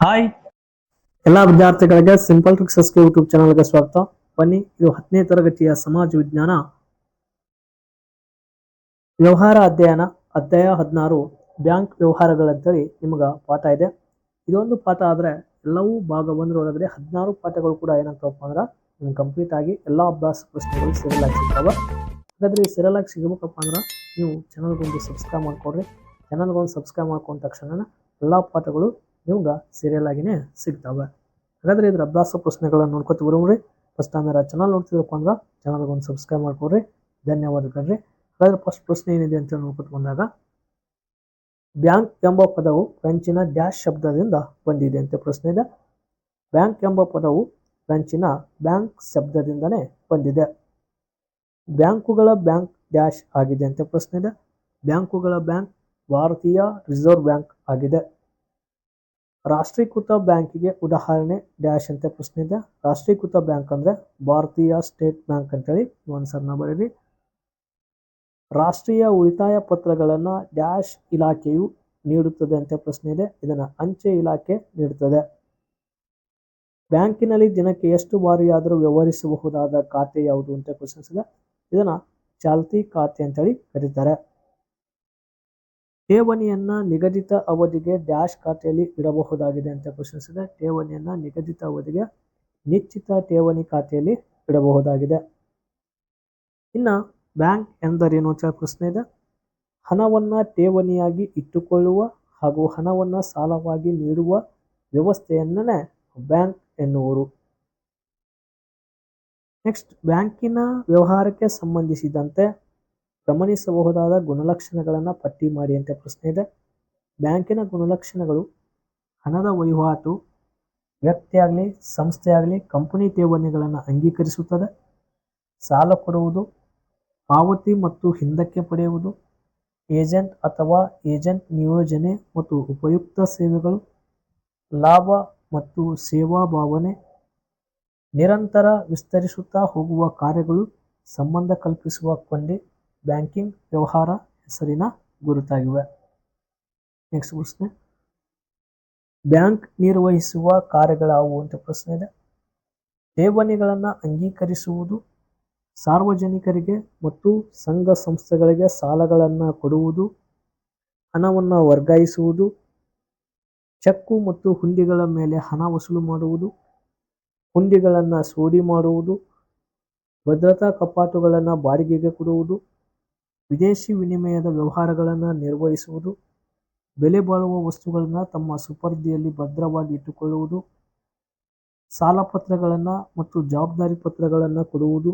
Hi ಎಲ್ಲ ವಿದ್ಯಾರ್ಥಿಗಳಿಗೆ simple ಟ್ರಿಕ್ಸಸ್ YouTube ಚಾನಲ್ಗೆ ಸ್ವಾಗತ. ಬನ್ನಿ, ಇದು ಹತ್ತನೇ ತರಗತಿಯ ಸಮಾಜ ವಿಜ್ಞಾನ. ವ್ಯವಹಾರ ಅಧ್ಯಯನ, ಅಧ್ಯಾಯ ಹದಿನಾರು, ಬ್ಯಾಂಕ್ ವ್ಯವಹಾರಗಳಂತೇಳಿ ನಿಮಗ ಪಾಠ ಇದೆ. ಇದೊಂದು ಪಾಠ ಆದ್ರೆ ಎಲ್ಲವೂ ಭಾಗ ಒಂದರೊಳಗಡೆ ಹದಿನಾರು ಪಾಠಗಳು ಕೂಡ ಏನಂತಪ್ಪ ಅಂದ್ರೆ ನಿಮ್ಗೆ ಕಂಪ್ಲೀಟ್ ಆಗಿ ಎಲ್ಲ ಅಭ್ಯಾಸ ಪ್ರಶ್ನೆಗಳು ಸೀರಿಯಲ್ ಆಗಿ ಸಿಗ್ತಾವೆ. ಹಾಗಾದ್ರೆ ಈ ಸೀರಿಯಲ್ ಆಗಿ ಸಿಗಬೇಕಪ್ಪ ಅಂದ್ರೆ ನೀವು ಚಾನಲ್ಗೊಂದು ಸಬ್ಸ್ಕ್ರೈಬ್ ಮಾಡ್ಕೊಡ್ರಿ. ಚಾನಲ್ಗೊಂದು ಸಬ್ಸ್ಕ್ರೈಬ್ ಮಾಡ್ಕೊಂಡ ತಕ್ಷಣ ಎಲ್ಲ ಪಾಠಗಳು ನಿಮ್ಗೆ ಸೀರಿಯಲ್ ಆಗಿನೇ ಸಿಗ್ತಾವೆ. ಹಾಗಾದ್ರೆ ಇದ್ರ ಅಭ್ಯಾಸ ಪ್ರಶ್ನೆಗಳನ್ನು ನೋಡ್ಕೊತ ಬರೋಮ್ರಿ ಫಸ್ಟ್ ಟೈಮ್ ಯಾರು ಚಾನಲ್ ನೋಡ್ತಿದ್ರಪ್ಪ ಅಂದ್ರೆ ಚಾನಲ್ಗೆ ಒಂದು ಸಬ್ಸ್ಕ್ರೈಬ್ ಮಾಡ್ಕೊಡ್ರಿ. ಧನ್ಯವಾದಗಳ್ರಿ ಹಾಗಾದ್ರೆ ಫಸ್ಟ್ ಪ್ರಶ್ನೆ ಏನಿದೆ ಅಂತ ನೋಡ್ಕೊತ ಬಂದಾಗ, ಬ್ಯಾಂಕ್ ಎಂಬ ಪದವು ಫ್ರೆಂಚಿನ ಡ್ಯಾಶ್ ಶಬ್ದದಿಂದ ಬಂದಿದೆ ಅಂತ ಪ್ರಶ್ನೆ ಇದೆ. ಬ್ಯಾಂಕ್ ಎಂಬ ಪದವು ಫ್ರೆಂಚಿನ ಬ್ಯಾಂಕ್ ಶಬ್ದದಿಂದನೇ ಬಂದಿದೆ. ಬ್ಯಾಂಕುಗಳ ಬ್ಯಾಂಕ್ ಡ್ಯಾಶ್ ಆಗಿದೆ ಅಂತ ಪ್ರಶ್ನೆ ಇದೆ. ಬ್ಯಾಂಕುಗಳ ಬ್ಯಾಂಕ್ ಭಾರತೀಯ ರಿಸರ್ವ್ ಬ್ಯಾಂಕ್ ಆಗಿದೆ. ರಾಷ್ಟ್ರೀಕೃತ ಬ್ಯಾಂಕಿಗೆ ಉದಾಹರಣೆ ಡ್ಯಾಶ್ ಅಂತ ಪ್ರಶ್ನೆ ಇದೆ. ರಾಷ್ಟ್ರೀಕೃತ ಬ್ಯಾಂಕ್ ಅಂದ್ರೆ ಭಾರತೀಯ ಸ್ಟೇಟ್ ಬ್ಯಾಂಕ್ ಅಂತೇಳಿ ಒಂದ್ಸರ್ನ ಬರೀರಿ. ರಾಷ್ಟ್ರೀಯ ಉಳಿತಾಯ ಪತ್ರಗಳನ್ನ ಡ್ಯಾಶ್ ಇಲಾಖೆಯು ನೀಡುತ್ತದೆ ಅಂತ ಪ್ರಶ್ನೆ ಇದೆ. ಇದನ್ನ ಅಂಚೆ ಇಲಾಖೆ ನೀಡುತ್ತದೆ. ಬ್ಯಾಂಕಿನಲ್ಲಿ ದಿನಕ್ಕೆ ಎಷ್ಟು ಬಾರಿಯಾದರೂ ವ್ಯವಹರಿಸಬಹುದಾದ ಖಾತೆ ಯಾವುದು ಅಂತ ಪ್ರಶ್ನಿಸಿದೆ ಇದೆ. ಇದನ್ನ ಚಾಲ್ತಿ ಖಾತೆ ಅಂತೇಳಿ ಕರೀತಾರೆ. ಠೇವಣಿಯನ್ನ ನಿಗದಿತ ಅವಧಿಗೆ ಡ್ಯಾಶ್ ಖಾತೆಯಲ್ಲಿ ಇಡಬಹುದಾಗಿದೆ ಅಂತ ಪ್ರಶ್ನಿಸಿದೆ. ಇದೆ ಠೇವಣಿಯನ್ನ ನಿಗದಿತ ಅವಧಿಗೆ ನಿಶ್ಚಿತ ಠೇವಣಿ ಖಾತೆಯಲ್ಲಿ ಇಡಬಹುದಾಗಿದೆ. ಇನ್ನ ಬ್ಯಾಂಕ್ ಎಂದರೇನು ಅಂತ ಪ್ರಶ್ನೆ ಇದೆ. ಹಣವನ್ನ ಠೇವಣಿಯಾಗಿ ಇಟ್ಟುಕೊಳ್ಳುವ ಹಾಗೂ ಹಣವನ್ನ ಸಾಲವಾಗಿ ನೀಡುವ ವ್ಯವಸ್ಥೆಯನ್ನೇ ಬ್ಯಾಂಕ್ ಎನ್ನುವರು. ನೆಕ್ಸ್ಟ್ ಬ್ಯಾಂಕಿನ ವ್ಯವಹಾರಕ್ಕೆ ಸಂಬಂಧಿಸಿದಂತೆ ಗಮನಿಸಬಹುದಾದ ಗುಣಲಕ್ಷಣಗಳನ್ನು ಪಟ್ಟಿ ಮಾಡಿ ಅಂತ ಪ್ರಶ್ನೆ ಇದೆ. ಬ್ಯಾಂಕಿನ ಗುಣಲಕ್ಷಣಗಳು ಹಣದ ವಹಿವಾಟು ಸಂಸ್ಥೆ ಸಂಸ್ಥೆಯಾಗಲಿ ಕಂಪನಿ ಠೇವಣಿಗಳನ್ನು ಅಂಗೀಕರಿಸುತ್ತದೆ. ಸಾಲ ಕೊಡುವುದು, ಪಾವತಿ ಮತ್ತು ಹಿಂದಕ್ಕೆ ಪಡೆಯುವುದು, ಏಜೆಂಟ್ ಅಥವಾ ಏಜೆಂಟ್ ನಿಯೋಜನೆ ಮತ್ತು ಉಪಯುಕ್ತ ಸೇವೆಗಳು, ಲಾಭ ಮತ್ತು ಸೇವಾ ಭಾವನೆ, ನಿರಂತರ ವಿಸ್ತರಿಸುತ್ತಾ ಹೋಗುವ ಕಾರ್ಯಗಳು, ಸಂಬಂಧ ಕಲ್ಪಿಸುವ ಕೊಂಡಿ ಬ್ಯಾಂಕಿಂಗ್ ವ್ಯವಹಾರ ಹೆಸರಿನ ಗುರುತಾಗಿವೆ. ನೆಕ್ಸ್ಟ್ ಪ್ರಶ್ನೆ. ಬ್ಯಾಂಕ್ ನಿರ್ವಹಿಸುವ ಕಾರ್ಯಗಳಾವು ಅಂತ ಪ್ರಶ್ನೆ ಇದೆ. ಠೇವಣಿಗಳನ್ನು ಅಂಗೀಕರಿಸುವುದು, ಸಾರ್ವಜನಿಕರಿಗೆ ಮತ್ತು ಸಂಘ ಸಂಸ್ಥೆಗಳಿಗೆ ಸಾಲಗಳನ್ನು ಕೊಡುವುದು, ಹಣವನ್ನು ವರ್ಗಾಯಿಸುವುದು, ಚೆಕ್ಕು ಮತ್ತು ಹುಂಡಿಗಳ ಮೇಲೆ ಹಣ ವಸೂಲು ಮಾಡುವುದು, ಹುಂಡಿಗಳನ್ನು ಸೋಡಿ ಮಾಡುವುದು, ಭದ್ರತಾ ಕಪಾಟುಗಳನ್ನು ಬಾಡಿಗೆಗೆ ಕೊಡುವುದು ವಿದೇಶಿ ವಿನಿಮಯದ ವ್ಯವಹಾರಗಳನ್ನು ನಿರ್ವಹಿಸುವುದು, ಬೆಲೆ ಬಾಳುವ ವಸ್ತುಗಳನ್ನು ತಮ್ಮ ಸುಪರ್ದಿಯಲ್ಲಿ ಭದ್ರವಾಗಿ ಇಟ್ಟುಕೊಳ್ಳುವುದು, ಸಾಲ ಪತ್ರಗಳನ್ನು ಮತ್ತು ಜವಾಬ್ದಾರಿ ಪತ್ರಗಳನ್ನು ಕೊಡುವುದು,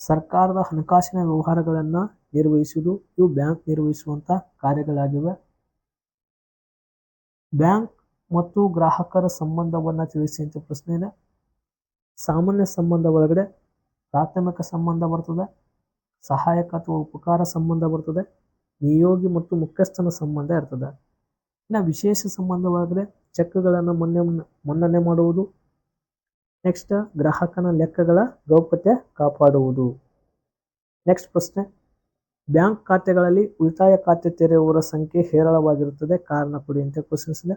ಸರ್ಕಾರದ ಹಣಕಾಸಿನ ವ್ಯವಹಾರಗಳನ್ನು ನಿರ್ವಹಿಸುವುದು, ಇವು ಬ್ಯಾಂಕ್ ನಿರ್ವಹಿಸುವಂತ ಕಾರ್ಯಗಳಾಗಿವೆ. ಬ್ಯಾಂಕ್ ಮತ್ತು ಗ್ರಾಹಕರ ಸಂಬಂಧವನ್ನು ತಿಳಿಸಿ ಅಂತ ಸಾಮಾನ್ಯ ಸಂಬಂಧ ಒಳಗಡೆ ಪ್ರಾಥಮಿಕ ಸಂಬಂಧ ಬರ್ತದೆ. ಸಹಾಯಕ ಅಥವಾ ಉಪಕಾರ ಸಂಬಂಧ ಬರ್ತದೆ, ನಿಯೋಗಿ ಮತ್ತು ಮುಖ್ಯಸ್ಥನ ಸಂಬಂಧ ಇರ್ತದೆ. ಇನ್ನು ವಿಶೇಷ ಸಂಬಂಧವಾದರೆ ಚೆಕ್ಗಳನ್ನು ಮೊನ್ನೆ ಮನ್ನಣೆ ಮಾಡುವುದು. ನೆಕ್ಸ್ಟ್ ಗ್ರಾಹಕನ ಲೆಕ್ಕಗಳ ಗೌಪ್ಯತೆ ಕಾಪಾಡುವುದು. ನೆಕ್ಸ್ಟ್ ಪ್ರಶ್ನೆ, ಬ್ಯಾಂಕ್ ಖಾತೆಗಳಲ್ಲಿ ಉಳಿತಾಯ ಖಾತೆ ತೆರೆಯುವವರ ಸಂಖ್ಯೆ ಹೇರಳವಾಗಿರುತ್ತದೆ. ಕಾರಣ ಕೊಡಿ ಅಂತ ಕ್ವಶನ್ಸ್ ಇದೆ.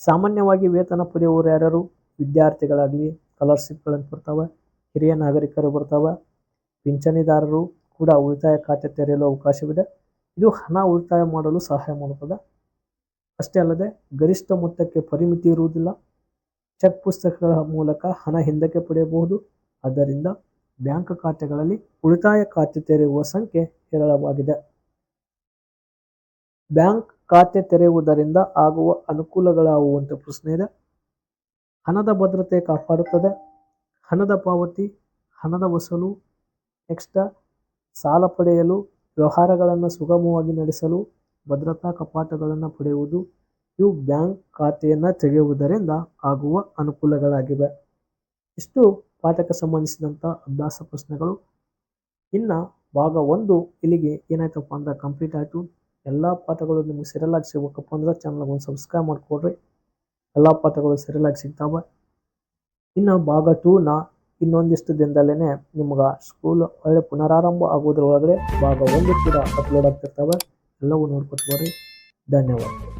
ಸಾಮಾನ್ಯವಾಗಿ ವೇತನ ಪಡೆಯುವವರು ಯಾರ್ಯಾರು? ವಿದ್ಯಾರ್ಥಿಗಳಾಗಲಿ ಸ್ಕಾಲರ್ಶಿಪ್ಗಳನ್ನು ಬರ್ತಾವೆ, ಹಿರಿಯ ನಾಗರಿಕರು ಬರ್ತಾವೆ, ಪಿಂಚಣಿದಾರರು ಕೂಡ ಉಳಿತಾಯ ಖಾತೆ ತೆರೆಯಲು ಅವಕಾಶವಿದೆ. ಇದು ಹಣ ಉಳಿತಾಯ ಮಾಡಲು ಸಹಾಯ ಮಾಡುತ್ತದೆ. ಅಷ್ಟೇ ಅಲ್ಲದೆ ಗರಿಷ್ಠ ಮೊತ್ತಕ್ಕೆ ಪರಿಮಿತಿ ಇರುವುದಿಲ್ಲ. ಚೆಕ್ ಪುಸ್ತಕಗಳ ಮೂಲಕ ಹಣ ಹಿಂದಕ್ಕೆ ಪಡೆಯಬಹುದು. ಆದ್ದರಿಂದ ಬ್ಯಾಂಕ್ ಖಾತೆಗಳಲ್ಲಿ ಉಳಿತಾಯ ಖಾತೆ ತೆರೆಯುವ ಸಂಖ್ಯೆ ಹೇರಳವಾಗಿದೆ. ಬ್ಯಾಂಕ್ ಖಾತೆ ತೆರೆಯುವುದರಿಂದ ಆಗುವ ಅನುಕೂಲಗಳಾಗುವಂಥ ಅಂತ ಪ್ರಶ್ನೆ ಇದೆ. ಹಣದ ಭದ್ರತೆ ಕಾಪಾಡುತ್ತದೆ. ಹಣದ ಪಾವತಿ, ಹಣದ ವಸೂಲು ನೆಕ್ಸ್ಟ್ ಸಾಲ ಪಡೆಯಲು, ವ್ಯವಹಾರಗಳನ್ನು ಸುಗಮವಾಗಿ ನಡೆಸಲು, ಭದ್ರತಾ ಕಪಾಟಗಳನ್ನು ಪಡೆಯುವುದು, ಇವು ಬ್ಯಾಂಕ್ ಖಾತೆಯನ್ನು ತೆಗೆಯುವುದರಿಂದ ಆಗುವ ಅನುಕೂಲಗಳಾಗಿವೆ. ಇಷ್ಟು ಪಾಠಕ್ಕೆ ಸಂಬಂಧಿಸಿದಂಥ ಅಭ್ಯಾಸ ಪ್ರಶ್ನೆಗಳು. ಇನ್ನು ಭಾಗ ಒಂದು ಇಲ್ಲಿಗೆ ಏನಾಯ್ತಪ್ಪ ಅಂದ್ರೆ ಕಂಪ್ಲೀಟ್ ಆಯಿತು. ಎಲ್ಲ ಪಾಠಗಳು ನಿಮಗೆ ಸರಿಯಲ್ ಆಗಿ ಸಿಗ್ಬೇಕಪ್ಪ ಅಂದ್ರೆ ಚಾನಲ್ಗೆ ಒಂದು ಸಬ್ಸ್ಕ್ರೈಬ್ ಮಾಡಿಕೊಡ್ರಿ. ಎಲ್ಲ ಪಾಠಗಳು ಸರಿಯಲ್ ಆಗಿ ಸಿಗ್ತಾವೆ. ಇನ್ನು ಭಾಗ ಟೂನ ಇನ್ನೊಂದಿಷ್ಟು ದಿನದಲ್ಲೇ ನಿಮ್ಗೆ ಸ್ಕೂಲ್ ಒಳ್ಳೆ ಪುನರಾರಂಭ ಆಗೋದ್ರೊಳಗಡೆ ಭಾಗ ಒಂದು ಕೂಡ ಅಪ್ಲೋಡ್ ಆಗ್ತಿರ್ತವೆ. ಎಲ್ಲವೂ ನೋಡ್ಕೊತ ಬರ್ರಿ ಧನ್ಯವಾದ